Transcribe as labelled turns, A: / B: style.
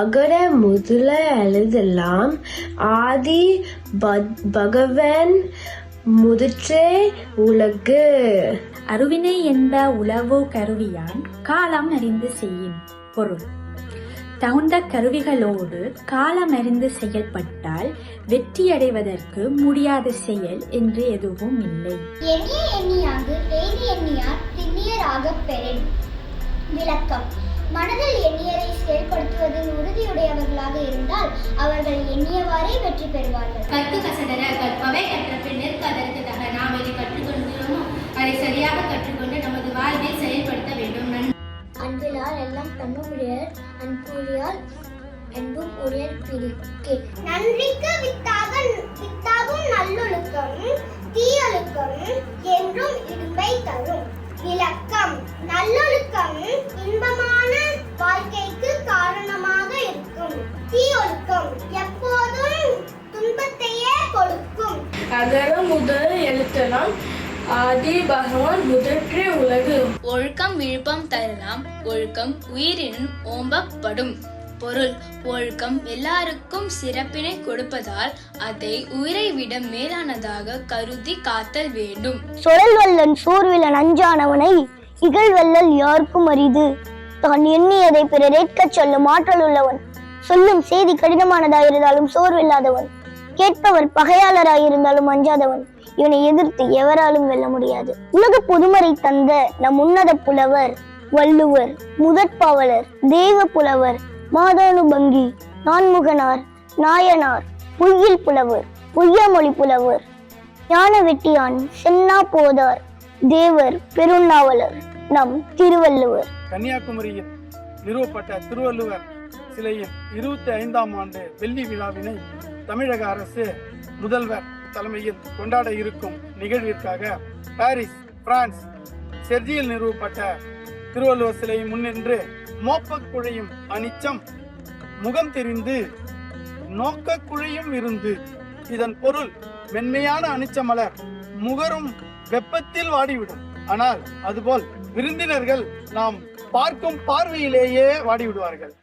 A: அகர முதல எழுதலாம் ஆதி பகவன் முதிற்றே உலகு
B: அருவினை எந்த உளவு கருவியான் காலம் அறிந்து செய்யும் பொருள் தகுந்த கருவிகளோடு காலம் அறிந்து செயல்பட்டால் வெற்றியடைவதற்கு முடியாத செயல் என்று எதுவும் இல்லை
C: எண்ணியாக எண்ணியார் திண்ணியராக விளக்கம் மனதில் எண்ணியதை செயல்படுத்துவதில் உறுதியுடையவர்களாக இருந்தால் அவர்கள் எண்ணியவாறே வெற்றி பெறுவார்கள்
D: கற்று கசடர கற்பவை கற்ற பின் தக நாம் எதை கற்றுக்கொள்கிறோமோ அதை சரியாக கற்றுக்கொண்டு நமது வாழ்வை செயல்படுத்த வேண்டும்
E: அன்பினால் எல்லாம் தன்னுடையர் அன்புடையால் அன்பும் உடையர் பிரிக்கே
F: நன்றிக்கு வித்தாக வித்தாகும் நல்லொழுக்கம் தீயொழுக்கம் என்றும் இன்பை தரும் இலக்கம் நல்லொழுக்கம் இன்பமாக
A: அகர முதல் எழுத்தலாம் ஆதி பகவான் முதற்றே உலகு
G: ஒழுக்கம் விழுப்பம் தரலாம் ஒழுக்கம் உயிரினும் ஓம்பப்படும் பொருள் ஒழுக்கம் எல்லாருக்கும் சிறப்பினை கொடுப்பதால் அதை உயிரை விட மேலானதாக கருதி காத்தல் வேண்டும்
H: சுழல் வல்லன் சூர்விலன் அஞ்சானவனை இகழ்வல்லல் யாருக்கும் அரிது தான் எண்ணியதை பிறர் சொல்லும் ஆற்றல் உள்ளவன் சொல்லும் செய்தி இருந்தாலும் சோர்வில்லாதவன் கேட்பவர் பகையாளராயிருந்தாலும் அஞ்சாதவன் இவனை எதிர்த்து எவராலும் வெல்ல முடியாது உலக பொதுமறை தந்த நம் உன்னத புலவர் வள்ளுவர் முதற்பாவலர் தேவ புலவர் மாதானுபங்கி நான்முகனார் நாயனார் பொய்யில் புலவர் பொய்யாமொழி புலவர் ஞான வெட்டியான் சென்னா போதார் தேவர் பெருண்ணாவலர் நம் திருவள்ளுவர்
I: கன்னியாகுமரியில் நிறுவப்பட்ட திருவள்ளுவர் சிலையில் இருபத்தி ஐந்தாம் ஆண்டு வெள்ளி விழாவினை தமிழக அரசு முதல்வர் தலைமையில் கொண்டாட இருக்கும் நிகழ்விற்காக பாரிஸ் பிரான்ஸ் செர்ஜியில் நிறுவப்பட்ட திருவள்ளுவர் சிலையை முன்னின்று மோப்ப குழையும் அனிச்சம் முகம் தெரிந்து நோக்க குழையும் இருந்து இதன் பொருள் மென்மையான அனிச்சமலர் மலர் முகரும் வெப்பத்தில் வாடிவிடும் ஆனால் அதுபோல் விருந்தினர்கள் நாம் பார்க்கும் பார்வையிலேயே வாடிவிடுவார்கள்